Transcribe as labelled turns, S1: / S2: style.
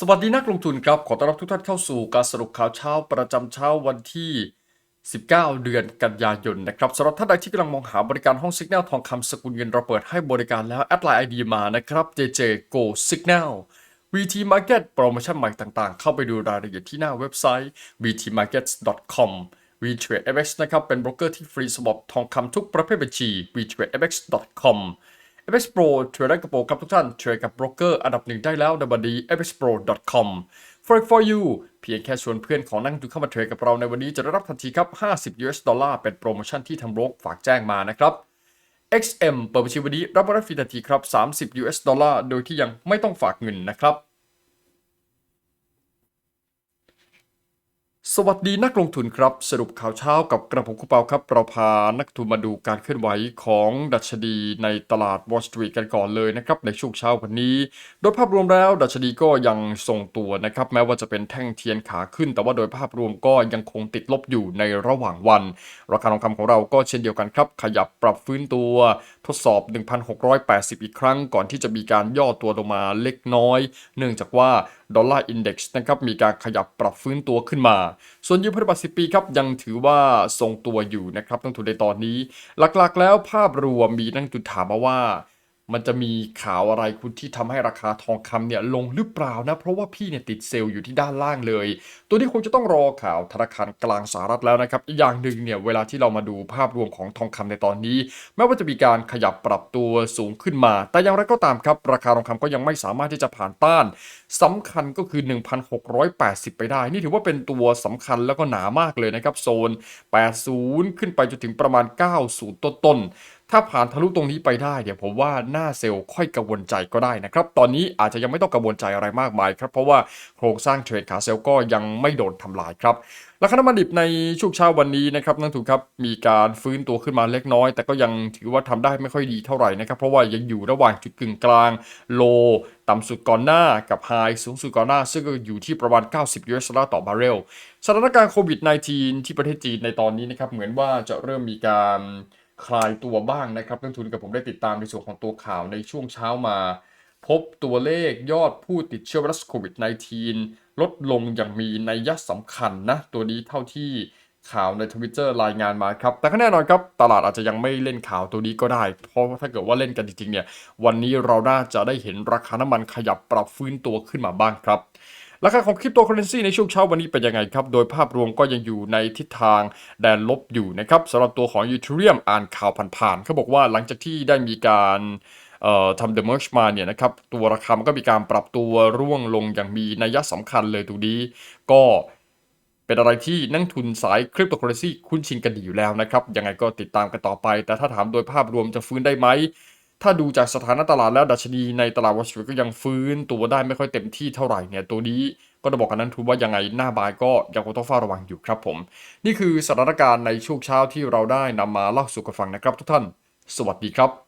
S1: สวัสดีนักลงทุนครับ ขอต้อนรับทุกท่านเข้าสู่การสรุปข่าวเช้าประจำเช้าวันที่ 19 เดือนกันยายนนะครับสำหรับท่านใดที่กำลังมองหาบริการห้องสิกแนลทองคำสกุลเงินเราเปิดให้บริการแล้วแอดไลน์ไอดีมานะครับ JJ Go Signal VT Market โปรโมชั่นใหม่ต่างๆ เข้าไปดูรายละเอียดที่หน้าเว็บไซต์ vtmarkets.com VTradeFX นะครับเป็นโบรกเกอร์ที่ฟรีสำหรับทองคำทุกประเภทบัญชี vtradefx.com FX Pro เทรดได้กับโปรครับทุกท่านเทรดกับโบรกเกอร์อันดับหนึ่งได้แล้วในวันนี้ fxpro.com Forex for you เพียงแค่ชวนเพื่อนของนั่งดูเข้ามาเทรดกับเราในวันนี้จะได้รับทันทีครับ 50 US ดอลลาร์เป็นโปรโมชั่นที่ทางโบรกฝากแจ้งมานะครับ XM เปิดบัญชีวันนี้รับรับฟรีทันทีครับ 30 US ดอลลาร์โดยที่ยังไม่ต้องฝากเงินนะครับ สวัสดีนักลงทุนครับ สรุปข่าวเช้ากับกระผมคุปเปาครับ เราพานักทุนมาดูการเคลื่อนไหวของดัชนีในตลาด Wall Street กันก่อนเลยนะครับ ในช่วงเช้าวันนี้ โดยภาพรวมแล้วดัชนีก็ยังทรงตัวนะครับ แม้ว่าจะเป็นแท่งเทียนขาขึ้น แต่ว่าโดยภาพรวมก็ยังคงติดลบอยู่ในระหว่างวัน ราคาทองคำของเราก็เช่นเดียวกันครับ ขยับปรับฟื้นตัวทดสอบ 1,680 อีกครั้ง ก่อนที่จะมีการย่อตัวลงมาเล็กน้อย เนื่องจากว่าดอลลาร์อินเด็กซ์นะครับมีการขยับปรับฟื้นตัวขึ้นมา ส่วนยูพันธบัตรสิปีครับยังถือว่าทรงตัวอยู่นะครับตั้งทุนในตอนนี้ หลักๆแล้วภาพรวมมีนักจุดถามมาว่า มันจะมีข่าวอะไรคุณที่ทำให้ราคาทองคำเนี่ยลงหรือเปล่านะเพราะว่าพี่เนี่ยติดเซลล์อยู่ที่ด้านล่างเลย ตัวนี้คงจะต้องรอข่าวธนาคารกลางสหรัฐแล้วนะครับอีกอย่างหนึ่งเนี่ยเวลาที่เรามาดูภาพรวมของทองคำในตอนนี้ แม้ว่าจะมีการขยับปรับตัวสูงขึ้นมา แต่อย่างไรก็ตามครับ ราคาทองคำก็ยังไม่สามารถที่จะผ่านต้านสำคัญก็คือ 1,680 ไปได้ นี่ถือว่าเป็นตัวสำคัญแล้วก็หนามากเลยนะครับโซน 80 ขึ้นไปจนถึงประมาณ 90 ต้นๆถ้าผ่านทะลุตรงนี้ไปได้เดี๋ยวผมว่าหน้าเซลล์ค่อยกังวลใจก็ได้นะครับ ตอนนี้อาจจะยังไม่ต้องกังวลใจอะไรมากมายครับ เพราะว่าโครงสร้างเทรดขาเซลล์ก็ยังไม่โดนทำลายครับราคาน้ำมันดิบในช่วงเช้าวันนี้นะครับนักทุนครับมีการฟื้นตัวขึ้นมาเล็กน้อย แต่ก็ยังถือว่าทำได้ไม่ค่อยดีเท่าไหร่นะครับเพราะว่ายังอยู่ระหว่างจุดกึ่งกลางโลต่ำสุดก่อนหน้ากับไฮสูงสุดก่อนหน้า ซึ่งก็อยู่ที่ประมาณ 90 US ดอลลาร์ต่อบาร์เรลสถานการณ์โควิด -19 ที่ประเทศจีนในตอนนี้นะครับเหมือนว่าจะเริ่มมีการ คลายตัวบ้างนะครับนักทุนกับผมได้ติดตามในส่วนของตัวข่าวในช่วงเช้ามา พบตัวเลขยอดผู้ติดเชื้อไวรัสโควิด -19 ลดลงอย่างมีนัยยะสำคัญนะ ตัวนี้เท่าที่ข่าวในทวิตเตอร์รายงานมาครับ แต่ก็แน่นอนครับ ตลาดอาจจะยังไม่เล่นข่าวตัวนี้ก็ได้ เพราะถ้าเกิดว่าเล่นกันจริงๆเนี่ย วันนี้เราน่าจะได้เห็นราคาน้ำมันขยับปรับฟื้นตัวขึ้นมาบ้างครับ ราคาของคริปโตเคอเรนซีในช่วงเช้าวันนี้เป็นยังไงครับ โดยภาพรวมก็ยังอยู่ในทิศทางแดนลบอยู่นะครับสำหรับตัวของยูทเรียมอ่านข่าวผ่านๆเขาบอกว่าหลังจากที่ได้มีการทำเดอะเมอร์ชมาเนี่ยนะครับตัวราคามันก็มีการปรับตัวร่วงลงอย่างมีนัยสำคัญเลยตรงนี้ก็เป็นอะไรที่นักทุนสายคริปโตเคอเรนซีคุ้นชินกันดีอยู่แล้วนะครับ ยังไงก็ติดตามกันต่อไป แต่ถ้าถามโดยภาพรวมจะฟื้นได้ไหม ถ้าดูจากสถานะตลาดแล้วดัชนีในตลาดวอลสตรีทก็ยังฟื้นตัวได้ไม่ค่อยเต็มที่เท่าไหร่เนี่ยตัวนี้ก็จะบอกกันนั้นทุนว่ายังไงหน้าบายก็ยังคงต้องเฝ้าระวังอยู่ครับผม นี่คือสถานการณ์ในช่วงเช้าที่เราได้นำมาเล่าสู่กันฟังนะครับทุกท่าน สวัสดีครับ